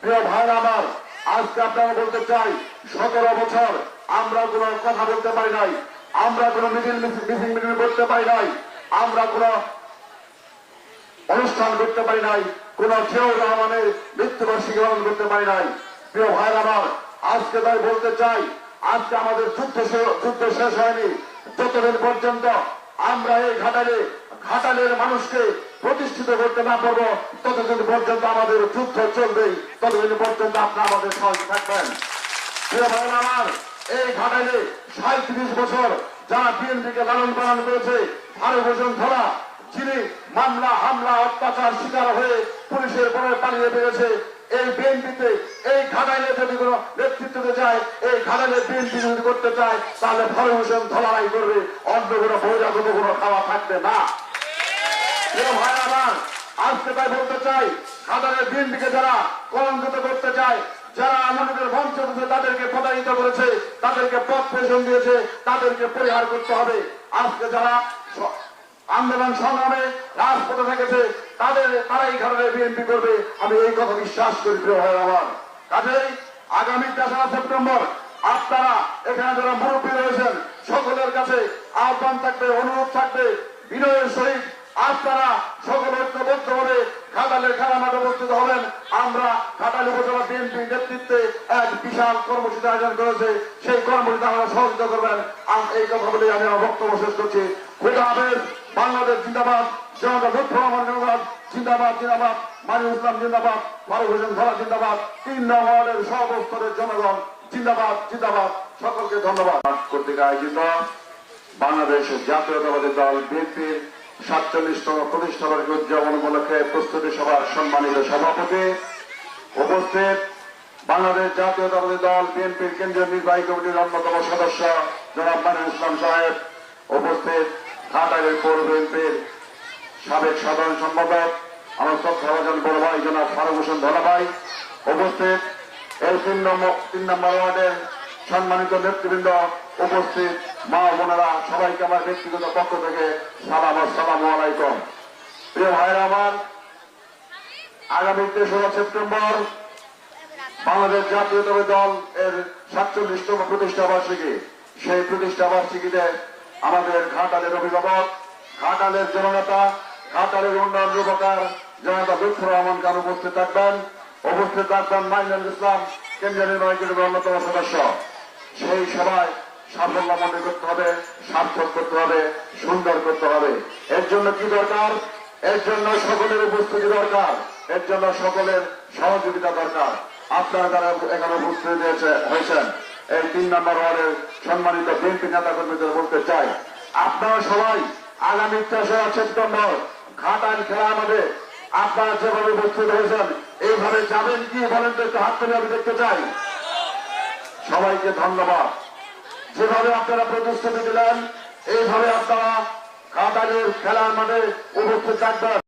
প্রিয় ভাইরা আমার, আজকে আপনারা বলতে চাই, সতেরো বছর আমরা কোনো কথা বলতে পারি নাই, আমরা কোনো মিটিং মিটিং মিটিং করতে পারি নাই, আমরা কোনো অনুষ্ঠান করতে পারি নাই, কোন জিয়াউর রহমানের মৃত্যুবার্ষিকী পালন করতে পারি নাই। প্রিয় ভাই আমার, আজকে তাই বলতে চাই, আজকে আমাদের যুদ্ধ যুদ্ধ শেষ হয়নি, যতদিন পর্যন্ত আমরা এই ঘাটালে ঘাটালের মানুষকে প্রতিষ্ঠিত করতে না পারব, ততদিন পর্যন্ত আমাদের যুদ্ধ চলবেই ততদিন পর্যন্ত আপনারা আমাদের সঙ্গে থাকবেন। আমার, এই ঘাটালে সাঁত্রিশ বছর যারা বিএনপিকে লালন পালন করেছে ফারুক হোসেন ধরা, যিনি মামলা, হামলা, অত্যাচার শিকার হয়ে পুলিশের পরে পালিয়ে বেড়েছে, এই বিএনপিতে, এই ঘাটাইলে যদি কোনো নেতৃত্বতে যায় এই ঘাটাইলে বিএনপি যদি করতে চায়, তাহলে ফারুক হোসেন ধলাই করবে, অন্য কোনো বহিরাগত কোনো খাওয়া থাকবে না। ভাই আমার আজকে তাই বলতে চাই বিএনপিকে যারা কলঙ্কিত করতে চায়, যারা আমাদের থেকে তাদেরকে প্রতারিত করেছে, তাদেরকে পথ দিয়েছে, তাদেরকে পরিহার করতে হবে। আজকে যারা আন্দোলন সংগ্রামে রাজপথে থেকেছে, তাদের, তারাই বিএনপি করবে। আমি এই কথা বিশ্বাস করি, প্রিয় ভাই আমার। কাজেই আগামী তেসরা সেপ্টেম্বর আপনারা এখানে যারা মুরব্বী রয়েছেন, সকলের কাছে আহ্বান থাকবে, অনুরোধ থাকবে, বিনয়ের সহিত আপনারা সকল ঐক্যবদ্ধ হবে ঘাটালের খেলা মাঠে উপস্থিত হবেন আমরা ঘাটাল উপজেলা বিএনপি নেতৃত্বে এক বিশাল কর্মসূচি আয়োজন করেছে। সেই কর্মসূচি আপনারা সহযোগিতা করবেন। এই কথা বলে আমি আমার বক্তব্য শেষ করছি। খুদা বাংলাদেশ জিন্দাবাদ জনতা লক্ষ্য রহমান জিন্দাবাদ জিন্দাবাদ মানিউল ইসলাম জিন্দাবাদ, ফারুক হোসেন ধরা জিন্দাবাদ, তিন নং ওয়ার্ডের সর্বস্তরের জনগণ জিন্দাবাদ জিন্দাবাদ। সকলকে ধন্যবাদ। কর্তৃক আয়োজিত বাংলাদেশ জাতীয়তাবাদী দল বিএনপির সাতচল্লিশতম প্রতিষ্ঠাবার্ষিকী উদযাপন উপলক্ষে প্রস্তুতি সভার সম্মানিত সভাপতি উপস্থিত বাংলাদেশ জাতীয়তাবাদী দল বিএনপির কেন্দ্রীয় নির্বাহী কমিটির অন্যতম সদস্য জনাব মানির ইসলাম সাহেব, উপস্থিত ঘাটাইলের পৌর বিএনপির সাবেক সাধারণ সম্পাদক, আমার শ্রদ্ধাভাজন বড় ভাই জনাব ফারুক হোসেন ধলাভাই উপস্থিত এই তিন নম্বর তিন নম্বর ওয়ার্ডের সম্মানিত নেতৃবৃন্দ উপস্থিত মা বোনেরা, সবাইকে আমার ব্যক্তিগত পক্ষ থেকে সালাম আসসালাম আলাইকুম। প্রিয় ভাইরা আমার, আগামী তেসরা সেপ্টেম্বর বাংলাদেশ জাতীয়তাবাদী দল এর সাতচল্লিশতম প্রতিষ্ঠা বার্ষিকী। সেই প্রতিষ্ঠা বার্ষিকীতে আমাদের ঘাটালের অভিভাবক, ঘাটালের জননেতা, ঘাটালের উন্নয়ন রূপকার জনতা লুৎফুর রহমান খান উপস্থিত থাকবেন। উপস্থিত থাকবেন মাইনুল ইসলাম, কেন্দ্রীয় নির্বাহী অন্যতম সদস্য। সেই সভায় সাফল্য মনে করতে হবে, সার্থক করতে হবে, সুন্দর করতে হবে। এর জন্য কি দরকার? এর জন্য সকলের উপস্থিতি দরকার। এর জন্য সকলের সহযোগিতা দরকার। আপনারা যারা এখানে উপস্থিত হয়েছেন, এই তিন নম্বর ওয়ার্ডের সম্মানিত বিএনপি নেতা কর্মীদের বলতে চাই, আপনারা সবাই আগামী তেসরা সেপ্টেম্বর ঘাটাল খেলা আমাদের। আপনারা যেভাবে উপস্থিত হয়েছেন, এইভাবে যাবেন কি বলেন তো একটু হাত তুলে আমি দেখতে চাই। সবাইকে ধন্যবাদ। যেভাবে আপনারা প্রতিশ্রুতি দিলেন এইভাবে আপনারা কাতারের খেলার মাঠে উপস্থিত থাকবেন।